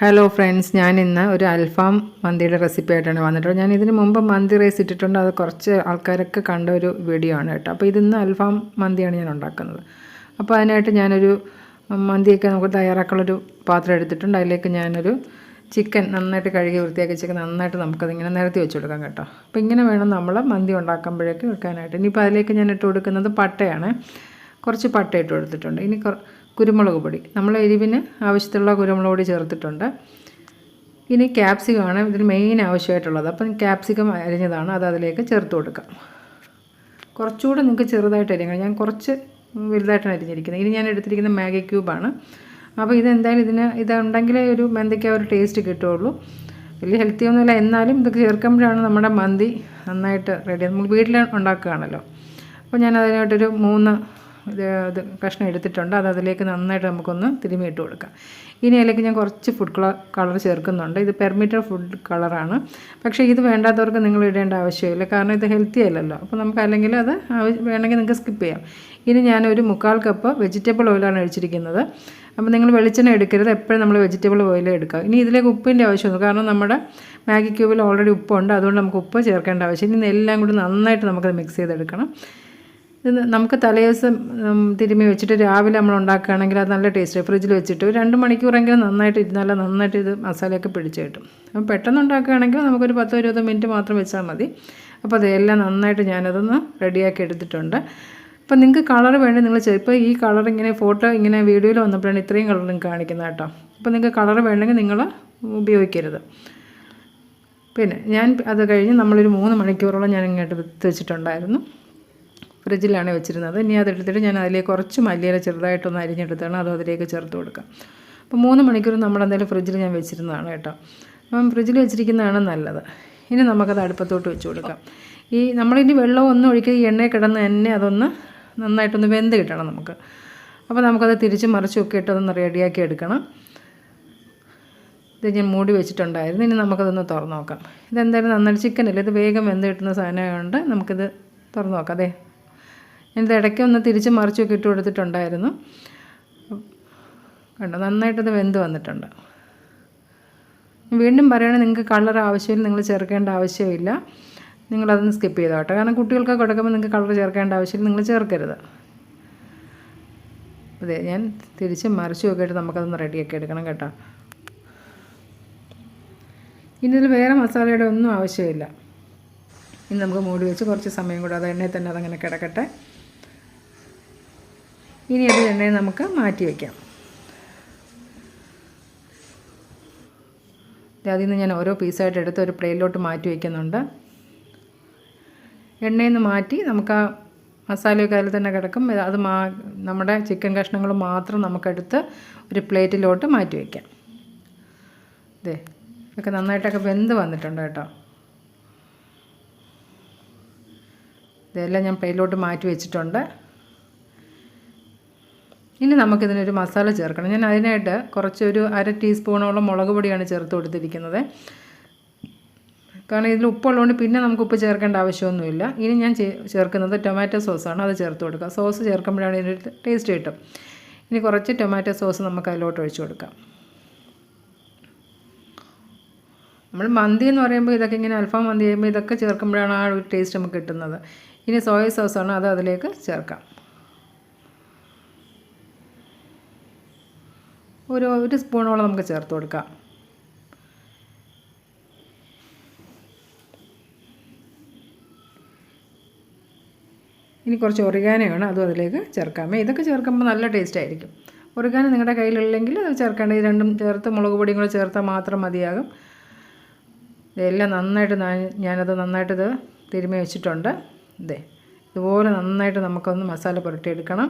Hello friends ഞാൻ ഇന്ന് ഒരു അൽഫാം മന്തിയുടെ റെസിപ്പി ആയിട്ടാണ് വന്നിട്ടുള്ളത്. ഞാൻ ഇതിന് മുമ്പ് മന്തി റൈസ് ഇട്ടിട്ടുണ്ട്. അത് കുറച്ച് ആൾക്കാരൊക്കെ കണ്ട ഒരു വീഡിയോ ആണ് കേട്ടോ. അപ്പോൾ ഇതിന്ന് അൽഫാം മന്തിയാണ് ഞാൻ ഉണ്ടാക്കുന്നത്. അപ്പോൾ അതിനായിട്ട് ഞാനൊരു മന്തിയൊക്കെ നമുക്ക് തയ്യാറാക്കാനുള്ളൊരു പാത്രം എടുത്തിട്ടുണ്ട്. അതിലേക്ക് ഞാനൊരു ചിക്കൻ നന്നായിട്ട് കഴുകി വൃത്തിയാക്കി ചിക്കൻ നന്നായിട്ട് നമുക്കതിങ്ങനെ നിരത്തി വെച്ച് കൊടുക്കാം കേട്ടോ. അപ്പോൾ ഇങ്ങനെ വേണം നമ്മൾ മന്തി ഉണ്ടാക്കുമ്പോഴേക്ക് വെക്കാനായിട്ട്. ഇനിയിപ്പോൾ അതിലേക്ക് ഞാൻ ഇട്ട് കൊടുക്കുന്നത് പട്ടയാണ്. കുറച്ച് പട്ട ഇട്ട് കൊടുത്തിട്ടുണ്ട്. ഇനി കുറ കുരുമുളക് പൊടി. നമ്മൾ എരിവിന് ആവശ്യത്തിലുള്ള കുരുമുളക് പൊടി ചേർത്തിട്ടുണ്ട്. ഇനി ക്യാപ്സിക്കമാണ് ഇതിന് മെയിൻ ആവശ്യമായിട്ടുള്ളത്. അപ്പം ക്യാപ്സിക്കം അരിഞ്ഞതാണ്. അത് അതിലേക്ക് ചേർത്ത് കൊടുക്കാം. കുറച്ചുകൂടെ നിങ്ങൾക്ക് ചെറുതായിട്ട് അരിയണം ഞാൻ കുറച്ച് വലുതായിട്ടാണ് അരിഞ്ഞിരിക്കുന്നത്. ഇനി ഞാൻ എടുത്തിരിക്കുന്ന മാഗി ക്യൂബാണ് അപ്പോൾ ഇതെന്തായാലും ഇതിന് ഇതുണ്ടെങ്കിലേ ഒരു മന്തിക്ക് ഒരു ടേസ്റ്റ് കിട്ടുകയുള്ളൂ. വലിയ ഹെൽത്തി ഒന്നുമില്ല. എന്നാലും ഇതൊക്കെ ചേർക്കുമ്പോഴാണ് നമ്മുടെ മന്തി നന്നായിട്ട് റെഡി നമ്മൾ വീട്ടിൽ ഉണ്ടാക്കുകയാണല്ലോ. അപ്പോൾ ഞാൻ അതിനായിട്ടൊരു മൂന്ന് ഇത് കഷ്ണം എടുത്തിട്ടുണ്ട്. അത് അതിലേക്ക് നന്നായിട്ട് നമുക്കൊന്ന് തിരുമിയിട്ട് കൊടുക്കാം. ഇനി അതിലേക്ക് ഞാൻ കുറച്ച് ഫുഡ് കളർ കളർ ചേർക്കുന്നുണ്ട്. ഇത് പെർമിറ്റഡ് ഫുഡ് കളറാണ് പക്ഷേ ഇത് വേണ്ടാത്തവർക്ക് നിങ്ങൾ ഇടേണ്ട ആവശ്യമില്ല. കാരണം ഇത് ഹെൽത്തി അല്ലല്ലോ. അപ്പോൾ നമുക്ക് അല്ലെങ്കിൽ അത് വേണമെങ്കിൽ നിങ്ങൾക്ക് സ്കിപ്പ് ചെയ്യാം. ഇനി ഞാനൊരു മുക്കാൽ കപ്പ് വെജിറ്റബിൾ ഓയിലാണ് ഒഴിച്ചിരിക്കുന്നത്. അപ്പോൾ നിങ്ങൾ വെളിച്ചെണ്ണ എടുക്കരുത്. എപ്പോഴും നമ്മൾ വെജിറ്റബിൾ ഓയിൽ എടുക്കുക. ഇനി ഇതിലേക്ക് ഉപ്പിന്റെ ആവശ്യമൊന്നും കാരണം നമ്മുടെ മാഗി ക്യൂബിൽ ഓൾറെഡി ഉപ്പുണ്ട്. അതുകൊണ്ട് നമുക്ക് ഉപ്പ് ചേർക്കേണ്ട ആവശ്യം ഇനി എല്ലാം കൂടി നന്നായിട്ട് നമുക്കത് മിക്സ് ചെയ്തെടുക്കണം. ഇത് നമുക്ക് തലേദിവസം തിരുമ്മി വെച്ചിട്ട് രാവിലെ നമ്മൾ ഉണ്ടാക്കുകയാണെങ്കിൽ അത് നല്ല ടേസ്റ്റ്. ഫ്രിഡ്ജിൽ വെച്ചിട്ട് രണ്ട് മണിക്കൂറെങ്കിലും നന്നായിട്ട് ഇരുന്നാൽ നന്നായിട്ട് ഇത് മസാലയൊക്കെ പിടിച്ച് കിട്ടും. അപ്പം പെട്ടെന്ന് ഉണ്ടാക്കുകയാണെങ്കിൽ നമുക്കൊരു പത്തോ ഇരുപതോ മിനിറ്റ് മാത്രം വെച്ചാൽ മതി. അപ്പോൾ അതെല്ലാം നന്നായിട്ട് ഞാനതൊന്ന് റെഡിയാക്കി എടുത്തിട്ടുണ്ട്. അപ്പോൾ നിങ്ങൾക്ക് കളർ വേണ്ടി നിങ്ങൾ ഇപ്പോൾ ഈ കളർ ഇങ്ങനെ ഫോട്ടോ ഇങ്ങനെ വീഡിയോയിൽ വന്നപ്പോഴാണ് ഇത്രയും നിങ്ങൾക്ക് കാണിക്കുന്നത് കേട്ടോ. അപ്പോൾ നിങ്ങൾക്ക് കളർ വേണമെങ്കിൽ നിങ്ങൾ ഉപയോഗിക്കരുത്. പിന്നെ ഞാൻ അത് കഴിഞ്ഞ് നമ്മളൊരു മൂന്ന് മണിക്കൂറോളം ഞാൻ ഇങ്ങോട്ട് വെച്ചിട്ടുണ്ടായിരുന്നു. ഫ്രിഡ്ജിലാണ് വെച്ചിരുന്നത്. ഇനി അതെടുത്തിട്ട് ഞാൻ അതിലേക്ക് കുറച്ച് മല്ലിയില ചെറുതായിട്ടൊന്ന് അരിഞ്ഞെടുത്താണ് അത് അതിലേക്ക് ചേർത്ത് കൊടുക്കാം. അപ്പോൾ മൂന്ന് മണിക്കൂർ നമ്മളെന്തായാലും ഫ്രിഡ്ജിൽ ഞാൻ വെച്ചിരുന്നതാണ് കേട്ടോ. അപ്പം ഫ്രിഡ്ജിൽ വെച്ചിരിക്കുന്നതാണ് നല്ലത്. ഇനി നമുക്കത് അടുപ്പത്തോട്ട് വെച്ച് കൊടുക്കാം. ഈ നമ്മളിനി വെള്ളം ഒന്നും ഒഴിക്കുക ഈ എണ്ണയിൽ കിടന്ന് തന്നെ അതൊന്ന് നന്നായിട്ടൊന്ന് വെന്ത് കിട്ടണം നമുക്ക്. അപ്പോൾ നമുക്കത് തിരിച്ച് മറിച്ചൊക്കെ ഇട്ട് അതൊന്ന് റെഡിയാക്കി എടുക്കണം. ഇത് ഞാൻ മൂടി വെച്ചിട്ടുണ്ടായിരുന്നു. ഇനി നമുക്കതൊന്ന് തുറന്നു നോക്കാം. ഇതെന്തായാലും നന്നായിട്ട് ചിക്കനല്ലേ? ഇത് വേഗം വെന്ത് കിട്ടുന്ന സാധനമായതുകൊണ്ട് നമുക്കിത് തുറന്നു നോക്കാം. അതെ. ഞാനിത് ഇടയ്ക്ക് ഒന്ന് തിരിച്ച് മറിച്ചൊക്കെ ഇട്ട് കൊടുത്തിട്ടുണ്ടായിരുന്നു. കണ്ടോ നന്നായിട്ടത് വെന്ത് വന്നിട്ടുണ്ട്. വീണ്ടും പറയുകയാണെങ്കിൽ നിങ്ങൾക്ക് കളർ ആവശ്യമില്ല നിങ്ങൾ ചേർക്കേണ്ട ആവശ്യമില്ല. നിങ്ങളതൊന്ന് സ്കിപ്പ് ചെയ്തോ കേട്ടോ. കാരണം കുട്ടികൾക്ക് കൊടുക്കുമ്പോൾ നിങ്ങൾക്ക് കളർ ചേർക്കേണ്ട ആവശ്യമില്ല നിങ്ങൾ ചേർക്കരുത്. അതെ ഞാൻ തിരിച്ച് മറിച്ച് നോക്കിയിട്ട് നമുക്കതൊന്ന് റെഡിയാക്കി എടുക്കണം കേട്ടോ. ഇനി ഇതിൽ വേറെ മസാലയുടെ ഒന്നും ആവശ്യമില്ല. ഇനി നമുക്ക് മൂടി വെച്ച് കുറച്ച് സമയം കൂടെ അത് എണ്ണയിൽ തന്നെ അതങ്ങനെ കിടക്കട്ടെ. ഇനി അത് എണ്ണയെ നമുക്ക് മാറ്റി വയ്ക്കാം അതിൽ നിന്ന് ഞാൻ ഓരോ പീസായിട്ട് എടുത്ത് ഒരു പ്ലേറ്റിലോട്ട് മാറ്റി വയ്ക്കുന്നുണ്ട് എണ്ണയിൽ നിന്ന് മാറ്റി നമുക്ക് ആ മസാലയൊക്കെ അതിൽ തന്നെ കിടക്കും. അത് മാ നമ്മുടെ ചിക്കൻ കഷ്ണങ്ങൾ മാത്രം നമുക്കെടുത്ത് ഒരു പ്ലേറ്റിലോട്ട് മാറ്റി വയ്ക്കാം ഇതേ ഇതൊക്കെ നന്നായിട്ടൊക്കെ വെന്ത് വന്നിട്ടുണ്ട് കേട്ടോ. ഇതെല്ലാം ഞാൻ പ്ലേറ്റിലോട്ട് മാറ്റി വെച്ചിട്ടുണ്ട്. ഇനി നമുക്കിതിനൊരു മസാല ചേർക്കണം. ഞാൻ അതിനായിട്ട് കുറച്ചൊരു അര ടീസ്പൂണോളം മുളക് പൊടിയാണ് ചേർത്ത് കൊടുത്തിരിക്കുന്നത്. കാരണം ഇതിൽ ഉപ്പുള്ളതുകൊണ്ട് പിന്നെ നമുക്ക് ഉപ്പ് ചേർക്കേണ്ട ആവശ്യമൊന്നുമില്ല. ഇനി ഞാൻ ചേർക്കുന്നത് ടൊമാറ്റോ സോസാണ്. അത് ചേർത്ത് കൊടുക്കുക സോസ് ചേർക്കുമ്പോഴാണ് ഇതിന്റെ ടേസ്റ്റ് കിട്ടും. ഇനി കുറച്ച് ടൊമാറ്റോ സോസ് നമുക്ക് അതിലോട്ട് ഒഴിച്ചു കൊടുക്കാം. നമ്മൾ മന്തി എന്ന് പറയുമ്പോൾ ഇതൊക്കെ ഇങ്ങനെ അൽഫാം മന്തി ചെയ്യുമ്പോൾ ഇതൊക്കെ ചേർക്കുമ്പോഴാണ് ആ ഒരു ടേസ്റ്റ് നമുക്ക് കിട്ടുന്നത്. ഇനി സോയ സോസാണ്. അത് അതിലേക്ക് ചേർക്കാം. ഒരു ഒരു സ്പൂണോളം നമുക്ക് ചേർത്ത് കൊടുക്കാം. ഇനി കുറച്ച് ഒറിഗാനയാണ് അതും അതിലേക്ക് ചേർക്കാമേ. ഇതൊക്കെ ചേർക്കുമ്പോൾ നല്ല ടേസ്റ്റ് ആയിരിക്കും. ഒറിഗാന നിങ്ങളുടെ കയ്യിലുള്ളെങ്കിൽ അത് ചേർക്കേണ്ട ഈ രണ്ടും ചേർത്ത് മുളക് പൊടിയും കൂടെ ചേർത്താൽ മാത്രം മതിയാകും. ഇതെല്ലാം നന്നായിട്ട് ഞാനത് ഇത് തിരുമ്മി വെച്ചിട്ടുണ്ട്. ഇതേ ഇതുപോലെ നന്നായിട്ട് നമുക്കൊന്ന് മസാല പുരട്ടിയെടുക്കണം.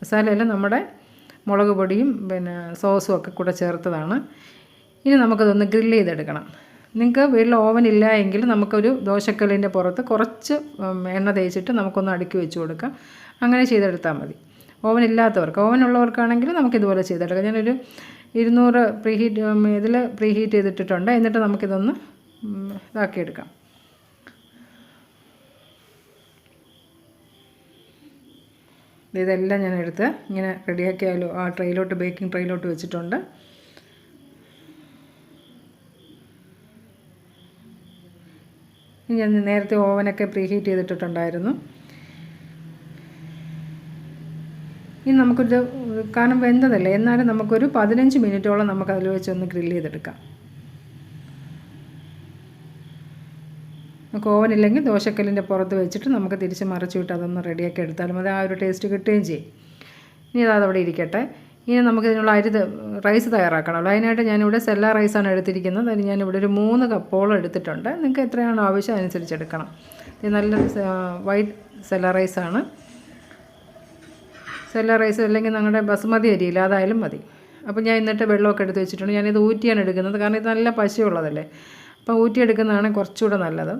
മസാലയെല്ലാം നമ്മുടെ മുളക് പൊടിയും പിന്നെ സോസും ഒക്കെ കൂടെ ചേർത്തതാണ്. ഇനി നമുക്കതൊന്ന് ഗ്രില്ല് ചെയ്തെടുക്കണം. നിങ്ങൾക്ക് വീട്ടിൽ ഓവൻ ഇല്ല എങ്കിൽ നമുക്കൊരു ദോശക്കല്ലിന്റെ പുറത്ത് കുറച്ച് എണ്ണ തേച്ചിട്ട് നമുക്കൊന്ന് അടുക്കി വെച്ച് കൊടുക്കാം. അങ്ങനെ ചെയ്തെടുത്താൽ മതി. ഓവൻ ഇല്ലാത്തവർക്ക് ഓവൻ ഉള്ളവർക്കാണെങ്കിൽ നമുക്കിതുപോലെ ചെയ്തെടുക്കാം. ഞാനൊരു ഇരുന്നൂറ് പ്രീഹീറ്റ് ഇതിൽ പ്രീഹീറ്റ് ചെയ്തിട്ടിട്ടുണ്ട്. എന്നിട്ട് നമുക്കിതൊന്ന് ഇതാക്കിയെടുക്കാം. ഇതെല്ലാം ഞാൻ എടുത്ത് ഇങ്ങനെ റെഡിയാക്കിയാലോ? ആ ട്രെയിലോട്ട് ബേക്കിംഗ് ട്രെയിലോട്ട് വെച്ചിട്ടുണ്ട്. ഞാൻ നേരത്തെ ഓവനൊക്കെ പ്രീഹീറ്റ് ചെയ്തിട്ടുണ്ടായിരുന്നു ഇനി നമുക്കൊരു കാരണം വെന്തതല്ലേ എന്നാലും നമുക്കൊരു പതിനഞ്ച് മിനിറ്റോളം നമുക്ക് വെച്ച് ഒന്ന് ഗ്രില്ല് ചെയ്തെടുക്കാം. നമുക്ക് ഓവനില്ലെങ്കിൽ ദോശക്കല്ലിന്റെ പുറത്ത് വെച്ചിട്ട് നമുക്ക് തിരിച്ച് മറിച്ച് വിട്ട് അതൊന്ന് റെഡിയാക്കി എടുത്താലും മതി. ആ ഒരു ടേസ്റ്റ് കിട്ടുകയും ചെയ്യും. ഇനി അത് അവിടെ ഇരിക്കട്ടെ. ഇനി നമുക്ക് ഇതിനുള്ള അരി റൈസ് തയ്യാറാക്കണമല്ലോ അതിനായിട്ട് ഞാനിവിടെ സെല്ല റൈസാണ് എടുത്തിരിക്കുന്നത്. അതിന് ഞാനിവിടെ ഒരു മൂന്ന് കപ്പോളം എടുത്തിട്ടുണ്ട്. നിങ്ങൾക്ക് എത്രയാണോ ആവശ്യം അനുസരിച്ച് എടുക്കണം. ഇത് നല്ല വൈറ്റ് സെല്ല റൈസാണ് സെല്ല റൈസ് അല്ലെങ്കിൽ ഞങ്ങളുടെ ബസുമതി അരിയില്ല അതായാലും മതി. അപ്പോൾ ഞാൻ ഇന്നിട്ട് വെള്ളമൊക്കെ എടുത്ത് വെച്ചിട്ടുണ്ട്. ഞാനിത് ഊറ്റിയാണ് എടുക്കുന്നത്. കാരണം ഇത് നല്ല പശയുള്ളതല്ലേ? അപ്പോൾ ഊറ്റിയെടുക്കുന്നതാണ് കുറച്ചുകൂടെ നല്ലത്.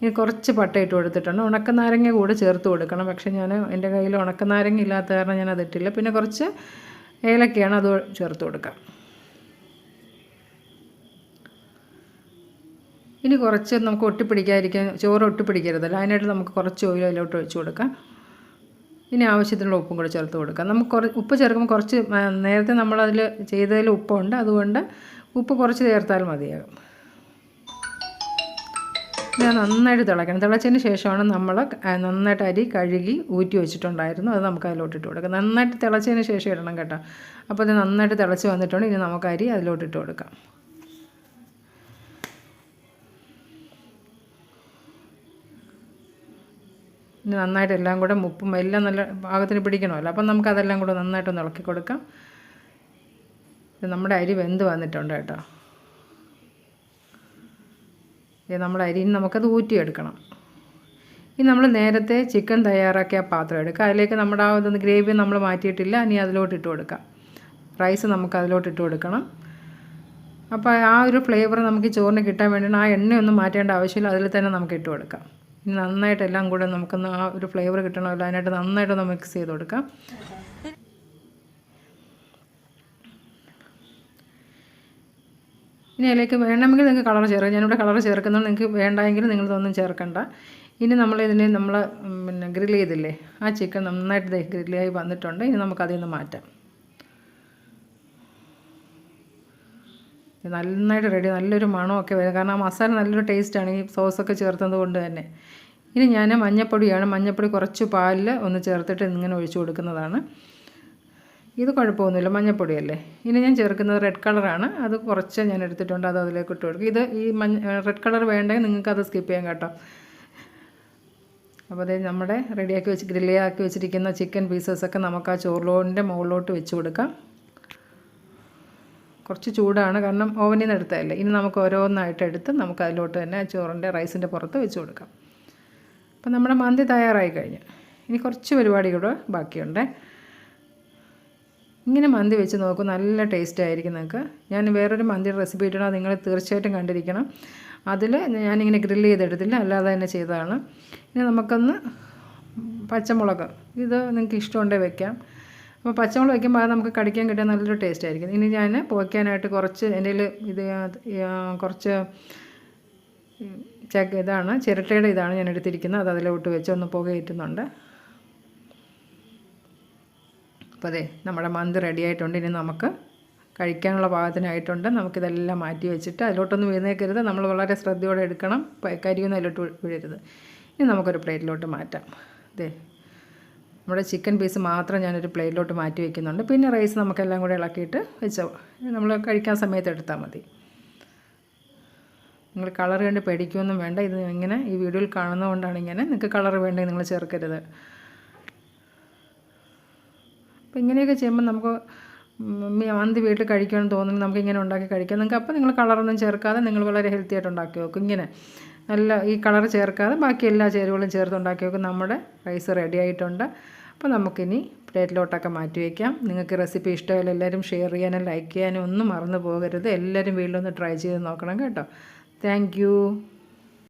ഇനി കുറച്ച് പട്ട ഇട്ട് കൊടുത്തിട്ടുണ്ട്. ഉണക്കനാരങ്ങ കൂടെ ചേർത്ത് കൊടുക്കണം. പക്ഷേ ഞാൻ എന്റെ കയ്യിൽ ഉണക്കനാരങ്ങ ഇല്ലാത്ത കാരണം ഞാൻ അതിട്ടില്ല പിന്നെ കുറച്ച് ഏലക്കയാണ് അത് ചേർത്ത് കൊടുക്കാം. ഇനി കുറച്ച് നമുക്ക് ഒട്ടിപ്പിടിക്കാതിരിക്കാൻ ചോറ് ഒട്ടിപ്പിടിക്കരുതല്ലോ. അതിനായിട്ട് നമുക്ക് കുറച്ച് ഓയിൽ അതിലോട്ട് ഒഴിച്ച് കൊടുക്കാം. ഇനി ആവശ്യത്തിനുള്ള ഉപ്പും കൂടെ ചേർത്ത് കൊടുക്കാം. നമുക്ക് ഉപ്പ് ചേർക്കുമ്പോൾ കുറച്ച് നേരത്തെ നമ്മളതിൽ ചെയ്തതിൽ ഉപ്പുണ്ട്. അതുകൊണ്ട് ഉപ്പ് കുറച്ച് ചേർത്താൽ മതിയാകും. ഞാൻ നന്നായിട്ട് തിളയ്ക്കണം തിളച്ചതിന് ശേഷമാണ് നമ്മൾ നന്നായിട്ട് അരി കഴുകി ഊറ്റി വെച്ചിട്ടുണ്ടായിരുന്നു. അത് നമുക്ക് അതിലോട്ടിട്ട് കൊടുക്കാം. നന്നായിട്ട് തിളച്ചതിന് ശേഷം ഇടണം കേട്ടോ. അപ്പോൾ അത് നന്നായിട്ട് തിളച്ച് വന്നിട്ടുണ്ട്. ഇനി നമുക്ക് അരി അതിലോട്ടിട്ട് കൊടുക്കാം. ഇനി നന്നായിട്ട് എല്ലാം കൂടെ ഉപ്പും എല്ലാം നല്ല പാകത്തിന് പിടിക്കണമല്ലോ. അപ്പം നമുക്ക് അതെല്ലാം കൂടെ നന്നായിട്ടൊന്ന് ഇളക്കി കൊടുക്കാം. നമ്മുടെ അരി വെന്ത് വന്നിട്ടുണ്ട് കേട്ടോ. നമ്മുടെ അരിയിൽ നമുക്കത് ഊറ്റിയെടുക്കണം. ഇനി നമ്മൾ നേരത്തെ ചിക്കൻ തയ്യാറാക്കിയ പാത്രം എടുക്കുക അതിലേക്ക് നമ്മുടെ ആ ഇതൊന്ന് ഗ്രേവി നമ്മൾ മാറ്റിയിട്ടില്ല ഇനി അതിലോട്ട് ഇട്ട് കൊടുക്കാം. റൈസ് നമുക്ക് അതിലോട്ട് ഇട്ട് കൊടുക്കണം. അപ്പോൾ ആ ഒരു ഫ്ലേവർ നമുക്ക് ചോറിന് കിട്ടാൻ വേണ്ടിയാണ് ആ എണ്ണയൊന്നും മാറ്റേണ്ട ആവശ്യമില്ല അതിൽ തന്നെ നമുക്ക് ഇട്ട് കൊടുക്കാം. ഇനി നന്നായിട്ട് എല്ലാം കൂടെ നമുക്കൊന്ന് ആ ഒരു ഫ്ലേവർ കിട്ടണമല്ലോ അതിനായിട്ട് നന്നായിട്ടൊന്ന് മിക്സ് ചെയ്ത് കൊടുക്കാം. ഇനി അതിലേക്ക് വേണമെങ്കിൽ നിങ്ങൾക്ക് കളർ ചേർക്കാം. ഞാനിവിടെ കളർ ചേർക്കുന്നത് നിങ്ങൾക്ക് വേണ്ടെങ്കിൽ നിങ്ങളിതൊന്നും ചേർക്കണ്ട. ഇനി നമ്മൾ ഇതിനെ നമ്മൾ പിന്നെ ഗ്രിൽ ചെയ്തില്ലേ? ആ ചിക്കൻ നന്നായിട്ട് ഗ്രില്ലായി വന്നിട്ടുണ്ട്. ഇനി നമുക്കതിൽ നിന്ന് മാറ്റാം. നന്നായിട്ട് റെഡി നല്ലൊരു മണമൊക്കെ വരും. കാരണം ആ മസാല നല്ലൊരു ടേസ്റ്റാണ് ഈ സോസൊക്കെ ചേർത്തത് കൊണ്ട് തന്നെ. ഇനി ഞാൻ മഞ്ഞപ്പൊടിയാണ്. മഞ്ഞപ്പൊടി കുറച്ച് പാലിൽ ഒന്ന് ചേർത്തിട്ട് ഇങ്ങനെ ഒഴിച്ചു കൊടുക്കുന്നതാണ്. ഇത് കുഴപ്പമൊന്നുമില്ല. മഞ്ഞപ്പൊടിയല്ലേ? ഇനി ഞാൻ ചേർക്കുന്നത് റെഡ് കളറാണ് അത് കുറച്ച് ഞാൻ എടുത്തിട്ടുണ്ട്. അത് അതിലേക്ക് ഇട്ട് കൊടുക്കും. ഇത് ഈ മഞ്ഞ റെഡ് കളർ വേണ്ടെങ്കിൽ നിങ്ങൾക്ക് അത് സ്കിപ്പ് ചെയ്യാം കേട്ടോ. അപ്പോൾ അതേ നമ്മുടെ റെഡിയാക്കി വെച്ച് ഗ്രില്ലാക്കി വെച്ചിരിക്കുന്ന ചിക്കൻ പീസസൊക്കെ നമുക്ക് ആ ചോറിലോന്റെ മുകളിലോട്ട് വെച്ച് കൊടുക്കാം. കുറച്ച് ചൂടാണ്. കാരണം ഓവനിൽ നിന്ന് എടുത്തതല്ലേ. ഇനി നമുക്ക് ഓരോന്നായിട്ട് എടുത്ത് നമുക്ക് അതിലോട്ട് തന്നെ ആ ചോറിന്റെ റൈസിന്റെ പുറത്ത് വെച്ച് കൊടുക്കാം. അപ്പം നമ്മുടെ മന്തി തയ്യാറായി കഴിഞ്ഞു. ഇനി കുറച്ച് പരിപാടി കൂടെ ബാക്കിയുണ്ട്. ഇങ്ങനെ മന്തി വെച്ച് നോക്കും നല്ല ടേസ്റ്റ് ആയിരിക്കും നിങ്ങൾക്ക്. ഞാൻ വേറൊരു മന്തിയുടെ റെസിപ്പി ഇട്ടണം നിങ്ങൾ തീർച്ചയായിട്ടും കണ്ടിരിക്കണം. അതിൽ ഞാനിങ്ങനെ ഗ്രില്ല് ചെയ്തെടുത്തില്ല അല്ലാതെ തന്നെ ചെയ്തതാണ്. ഇനി നമുക്കൊന്ന് പച്ചമുളക് ഇത് നിങ്ങൾക്ക് ഇഷ്ടമുണ്ടെങ്കിൽ വെക്കാം. അപ്പോൾ പച്ചമുളക് വയ്ക്കുമ്പോൾ അത് നമുക്ക് കടിക്കാൻ കിട്ടിയ നല്ലൊരു ടേസ്റ്റ് ആയിരിക്കും. ഇനി ഞാൻ പോയ്ക്കാനായിട്ട് കുറച്ച് എന്റെ ഇത് കുറച്ച് ചക്ക ഇതാണ് ചിരട്ടയുടെ ഇതാണ് ഞാൻ എടുത്തിരിക്കുന്നത്. അത് അതിലോട്ട് വെച്ച് ഒന്ന് പുകയേറ്റുന്നുണ്ട്. അപ്പോൾ അതെ നമ്മുടെ മന്ത് റെഡി ആയിട്ടുണ്ട്. ഇനി നമുക്ക് കഴിക്കാനുള്ള പാകത്തിനായിട്ടുണ്ട്. നമുക്കിതെല്ലാം മാറ്റി വെച്ചിട്ട് അതിലോട്ടൊന്നും വീഴുന്നേക്കരുത്. നമ്മൾ വളരെ ശ്രദ്ധയോടെ എടുക്കണം. കരിയൊന്നും അതിലോട്ട് വീഴരുത്. ഇനി നമുക്കൊരു പ്ലേറ്റിലോട്ട് മാറ്റാം. അതെ നമ്മുടെ ചിക്കൻ പീസ് മാത്രം ഞാനൊരു പ്ലേറ്റിലോട്ട് മാറ്റി വയ്ക്കുന്നുണ്ട് പിന്നെ റൈസ് നമുക്കെല്ലാം കൂടെ ഇളക്കിയിട്ട് വെച്ചോ നമ്മൾ കഴിക്കാൻ സമയത്ത് എടുത്താൽ മതി. നിങ്ങൾ കളർ കണ്ട് പേടിക്കുകയൊന്നും വേണ്ട. ഇത് ഇങ്ങനെ ഈ വീഡിയോയിൽ കാണുന്നതുകൊണ്ടാണ് ഇങ്ങനെ. നിങ്ങൾക്ക് കളർ വേണ്ടെങ്കിൽ നിങ്ങൾ ചേർക്കരുത്. അപ്പോൾ ഇങ്ങനെയൊക്കെ ചെയ്യുമ്പോൾ നമുക്ക് മന്തി വീട്ടിൽ കഴിക്കണമെന്ന് തോന്നുന്നു നമുക്ക് ഇങ്ങനെ ഉണ്ടാക്കി കഴിക്കാം. നിങ്ങൾക്ക് അപ്പോൾ നിങ്ങൾ കളറൊന്നും ചേർക്കാതെ നിങ്ങൾ വളരെ ഹെൽത്തി ആയിട്ട് ഉണ്ടാക്കി വെക്കും ഇങ്ങനെ. നല്ല ഈ കളർ ചേർക്കാതെ ബാക്കി എല്ലാ ചേരുവകളും ചേർത്ത് ഉണ്ടാക്കി വെക്കും നമ്മുടെ റൈസ് റെഡി ആയിട്ടുണ്ട്. അപ്പോൾ നമുക്കിനി പ്ലേറ്റിലോട്ടൊക്കെ മാറ്റി വയ്ക്കാം നിങ്ങൾക്ക് റെസിപ്പി ഇഷ്ടമായാലും എല്ലാവരും ഷെയർ ചെയ്യാനും ലൈക്ക് ചെയ്യാനും ഒന്നും മറന്നു പോകരുത്. എല്ലാവരും വീട്ടിലൊന്ന് ട്രൈ ചെയ്ത് നോക്കണം കേട്ടോ. താങ്ക്